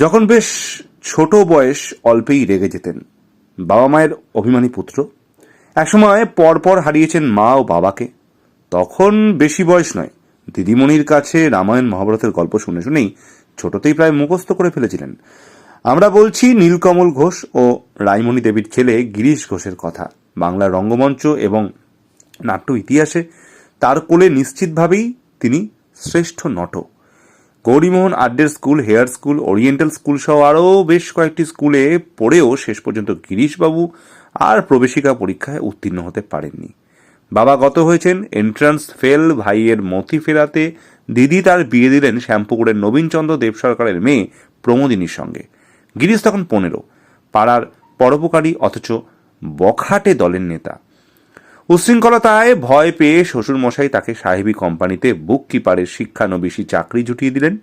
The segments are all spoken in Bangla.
যখন বেশ ছোট বয়স অল্পেই রেগে যেতেন, বাবা মায়ের অভিমানী পুত্র। একসময় পরপর হারিয়েছেন মা ও বাবাকে। তখন বেশি বয়স নয়, দিদিমণির কাছে রামায়ণ মহাভারতের গল্প শুনে শুনেই ছোটতেই প্রায় মুখস্থ করে ফেলেছিলেন। আমরা বলছি নীলকমল ঘোষ ও রাইমণি দেবীর ছেলে গিরিশ ঘোষের কথা। বাংলা রঙ্গমঞ্চ এবং নাট্য ইতিহাসে তার কোলে নিশ্চিতভাবেই তিনি শ্রেষ্ঠ নট। Gourimohan আড্ডের school, Hare school, oriental school সহ আরও বেশ কয়েকটি স্কুলে পড়েও শেষ পর্যন্ত গিরিশবাবু আর প্রবেশিকা পরীক্ষায় উত্তীর্ণ হতে পারেননি। বাবা গত হয়েছেন এন্ট্রান্স ফেল ভাইয়ের মতি ফেরাতে। দিদি তার বিয়ে দিলেন শ্যামপুকুরের নবীনচন্দ্র দেব সরকারের মেয়ে প্রমোদিনীর সঙ্গে। গিরিশ তখন পনেরো, পাড়ার পরোপকারী অথচ বখাটে দলের নেতা। উচ্ছৃঙ্খলতায় ভয় পেয়ে শ্বশুরমশাই তাকে সাহেবী কোম্পানিতে বুক কিপারের শিক্ষানবিশী চাকরি জুটিয়ে দিলেন।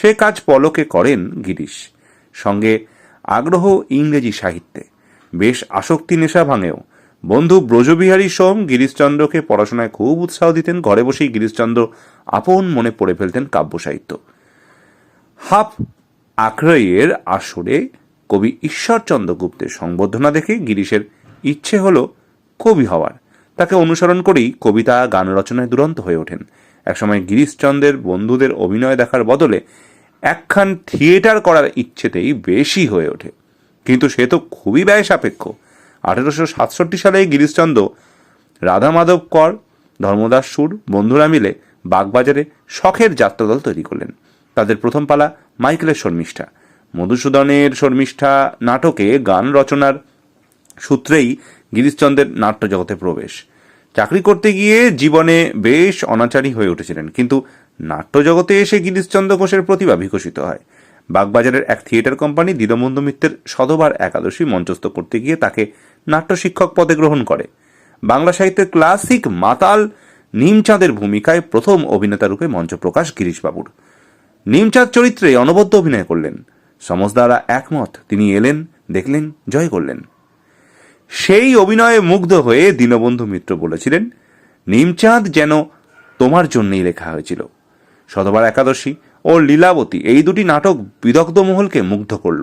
সে কাজ পলকে করেন গিরিশ। সঙ্গে আগ্রহ ইংরেজি সাহিত্যে। বেশ আসক্তি নেশা ভাঙেও। বন্ধু ব্রজবিহারী সোম গিরিশচন্দ্রকে পড়াশোনায় খুব উৎসাহ দিতেন। ঘরে বসেই গিরিশচন্দ্র আপন মনে পড়ে ফেলতেন কাব্য সাহিত্য। হাফ আক্রয়ের আসরে কবি ঈশ্বরচন্দ্র গুপ্তের সংবর্ধনা দেখে গিরিশের ইচ্ছে হল কবি হওয়ার। তাকে অনুসরণ করেই কবিতা, গান রচনায় দুরন্ত হয়ে ওঠেন। একসময় গিরিশচন্দ্রের বন্ধুদের অভিনয় দেখার বদলে একখান থিয়েটার করার ইচ্ছেতেই বেশি হয়ে ওঠে। কিন্তু সে তো খুবই ব্যয় সাপেক্ষ আঠেরোশো সাতষট্টি সালে গিরিশচন্দ্র রাধা মাধব কর, ধর্মদাস সুর, বন্ধুরা মিলে বাগবাজারে শখের যাত্রাদল তৈরি করলেন। তাদের প্রথম পালা মাইকেলের শর্মিষ্ঠা। মধুসূদনের শর্মিষ্ঠা নাটকে গান রচনার সূত্রেই গিরিশচন্দ্রের নাট্য জগতে প্রবেশ। চাকরি করতে গিয়ে জীবনে বেশ অনাচারী হয়ে উঠেছিলেন, কিন্তু নাট্য জগতে এসে গিরিশচন্দ্র ঘোষের প্রতিভা বিকশিত হয়। বাগবাজারের এক থিয়েটার কোম্পানি দীনবন্ধু মিত্রের শতবার একাদশী মঞ্চস্থ করতে গিয়ে তাকে নাট্য শিক্ষক পদে গ্রহণ করে। বাংলা সাহিত্যের ক্লাসিক মাতাল নিমচাঁদের ভূমিকায় প্রথম অভিনেতা রূপে মঞ্চপ্রকাশ গিরিশবাবুর। নিমচাঁদ চরিত্রে অনবদ্য অভিনয় করলেন। সমজদারা একমত, তিনি এলেন, দেখলেন, জয় করলেন। সেই অভিনয়ে মুগ্ধ হয়ে দীনবন্ধু মিত্র বলেছিলেন, নিমচাঁদ যেন তোমার জন্যই লেখা হয়েছিল। শতবার একাদশী ও লীলাবতী এই দুটি নাটক বিদগ্ধ মহলকে মুগ্ধ করল।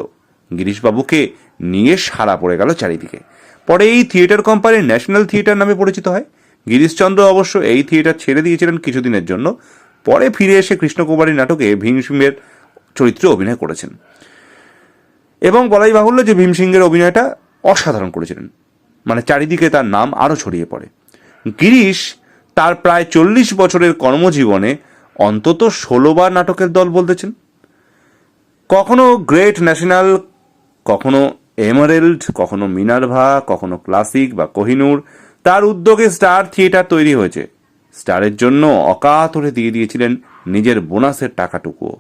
গিরিশবাবুকে নিয়ে সারা পড়ে গেল চারিদিকে। পরে এই থিয়েটার কোম্পানি ন্যাশনাল থিয়েটার নামে পরিচিত হয়। গিরিশচন্দ্র অবশ্য এই থিয়েটার ছেড়ে দিয়েছিলেন কিছুদিনের জন্য। পরে ফিরে এসে কৃষ্ণকুমারী নাটকে ভীমসিংহের চরিত্রে অভিনয় করেছেন। এবং বলাই বাহুল্য যে ভীমসিংহের অভিনয়টা অসাধারণ করেছিলেন। মানে চারিদিকে তার নাম আরও ছড়িয়ে পড়ে। গিরিশ তার প্রায় চল্লিশ বছরের কর্মজীবনে অন্তত ষোলোবার নাটকের দল বলতেছেন। কখনো গ্রেট ন্যাশনাল, কখনো এমারেল্ড, কখনো মিনারভা, কখনো ক্লাসিক বা কোহিনুর। তার উদ্যোগে স্টার থিয়েটার তৈরি হয়েছে। স্টারের জন্য অকাতরে দিয়ে দিয়েছিলেন নিজের বোনাসের টাকাটুকুও।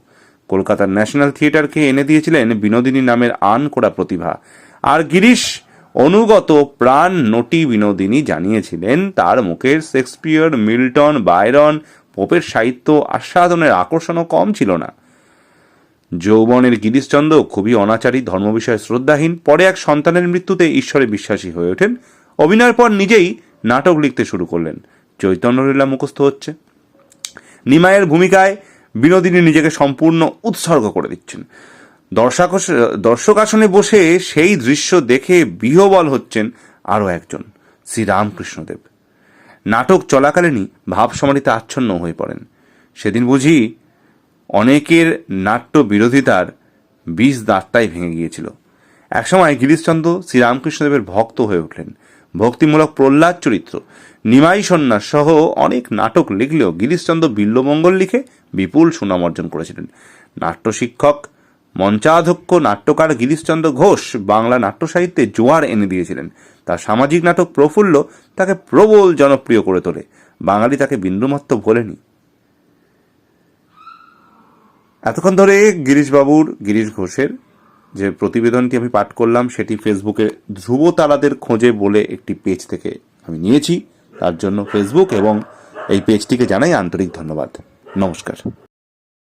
কলকাতার ন্যাশনাল থিয়েটারকে এনে দিয়েছিলেন বিনোদিনী নামের আন করা প্রতিভা। আর গিরিশ অনুগত প্রাণ নটি বিনোদিনী জানিয়েছিলেন, তার মুখের শেক্সপিয়র, মিল্টন বায়রন পোপের সাহিত্য আস্বাদনের আকর্ষণও কম ছিল না। যৌবনের গিরিশচন্দ্র খুবই অনাচারী ধর্ম বিষয়ে শ্রদ্ধাহীন, পরে এক সন্তানের মৃত্যুতে ঈশ্বরে বিশ্বাসী হয়ে ওঠেন। অভিনয়ের পর নিজেই নাটক লিখতে শুরু করলেন। চৈতন্যলীলা মুখস্থ হচ্ছে। নিমায়ের ভূমিকায় বিনোদিনী নিজেকে সম্পূর্ণ উৎসর্গ করে দিচ্ছেন। দর্শক দর্শক আসনে বসে সেই দৃশ্য দেখে বিহবল হচ্ছেন আরও একজন, শ্রীরামকৃষ্ণদেব। নাটক চলাকালীনই ভাবসমারিতে আচ্ছন্ন হয়ে পড়েন। সেদিন বুঝি অনেকের নাট্য বিরোধিতার বীজ দাঁতটাই ভেঙে গিয়েছিল। একসময় গিরিশচন্দ্র শ্রীরামকৃষ্ণদেবের ভক্ত হয়ে উঠলেন। ভক্তিমূলক প্রহ্লাদ চরিত্র, নিমাই সন্ন্যাস সহ অনেক নাটক লিখলেও গিরিশচন্দ্র বিল্লমঙ্গল লিখে বিপুল সুনাম অর্জন করেছিলেন। নাট্য শিক্ষক মঞ্চাধ্যক্ষ নাট্যকার গিরিশচন্দ্র ঘোষ বাংলা নাট্য সাহিত্যে জোয়ার এনে দিয়েছিলেন। তার সামাজিক নাটক প্রফুল্ল তাকে প্রবল জনপ্রিয় করে তোলে। বাঙালি তাকে বিন্দুমাত্র ভোলেনি। এতক্ষণ ধরে গিরিশবাবুর, গিরিশ ঘোষের যে প্রতিবেদনটি আমি পাঠ করলাম, সেটি ফেসবুকে ধ্রুব তারাদের খোঁজে বলে একটি পেজ থেকে আমি নিয়েছি। তার জন্য ফেসবুক এবং এই পেজটিকে জানাই আন্তরিক ধন্যবাদ। নমস্কার।